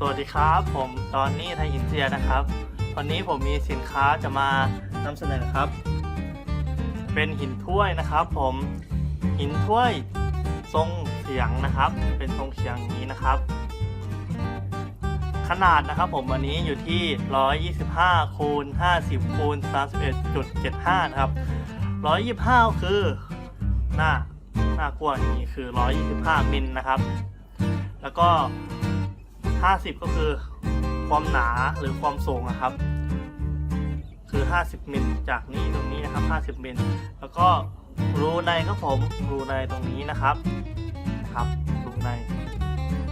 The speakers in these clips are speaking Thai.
สวัสดีครับ ผมตอนนี้ไทยอินเดียนะครับ วันนี้ผมมีสินค้าจะมานำเสนอครับ เป็นหินถ้วยนะครับ ผมหินถ้วยทรงเฉียงนะครับ เป็นทรงเฉียงนี้นะครับ ขนาดนะครับผมวันนี้อยู่ที่ 125คูณ50คูณ31.75นะครับ125 คือหน้าหน้ากว้างอย่างนี้คือ 125มิลนะครับ แล้วก็ 50 ก็คือความหนาหรือความสูงนะครับ คือ 50 มิลจากนี้ตรงนี้นะครับ 50 มิลแล้วก็รูในครับผมรูในตรงนี้นะครับนะครับรูใน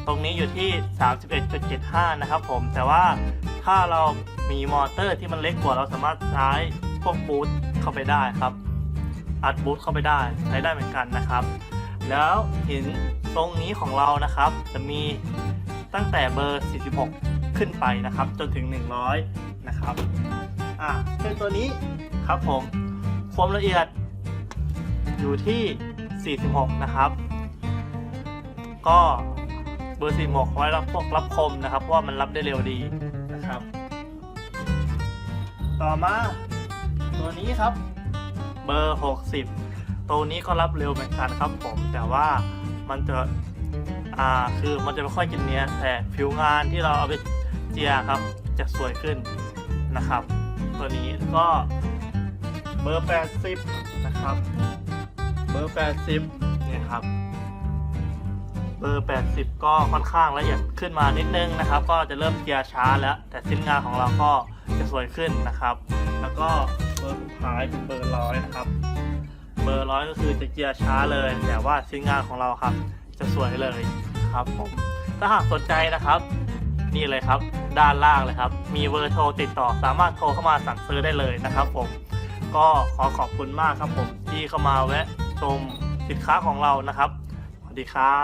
ตรงนี้อยู่ที่ 31.75 นะครับผมแต่ว่าถ้าเรามีมอเตอร์ที่มันเล็กกว่าเราสามารถใช้พวกบูทเข้าไปได้ครับ อัดบูทเข้าไปได้ใช้ได้เหมือนกันนะครับ แล้วหินตรงนี้ของเรานะครับ จะมี ตั้งแต่เบอร์ 46 ขึ้นไปนะครับ จนถึง 100 นะครับอะเป็นตัวนี้ครับผม ความละเอียดอยู่ที่ 46 นะครับ ก็เบอร์ 46 ไว้รับพวกรับคมนะครับ เพราะว่ามันรับได้เร็วดีนะครับ ต่อมาตัวนี้ครับ เบอร์ 60 ตัวนี้ก็รับเร็วเหมือนกันครับผม แต่ว่ามันจะ อ่าคือมันจะไม่ค่อยกินเนี้ยแต่ผิวงานที่เราเอาไปเจียครับ จะสวยขึ้นนะครับ ตัวนี้ก็เบอร์ 80 นะครับ เบอร์ 80เนี่ยครับ เบอร์ 80 ก็ค่อนข้างละเอียดขึ้นมานิดนึงนะครับ ก็จะเริ่มเจียช้าแล้ว แต่สิ้นงานของเราก็จะสวยขึ้นนะครับ แล้วก็เบอร์สุดท้ายเป็นเบอร์ร้อยนะครับ เบอร์ร้อยก็คือจะเจียช้าเลย แต่ว่าชิ้นงานของเราครับ จะสวยเลยครับผมถ้าหากสนใจนะครับ นี่เลยครับ ด้านล่างเลยครับ มีเบอร์โทรติดต่อสามารถโทรเข้ามาสั่งซื้อได้เลยนะครับ ผมก็ขอขอบคุณมากครับผมที่เข้ามาแวะชมสินค้าของเรานะครับสวัสดีครับ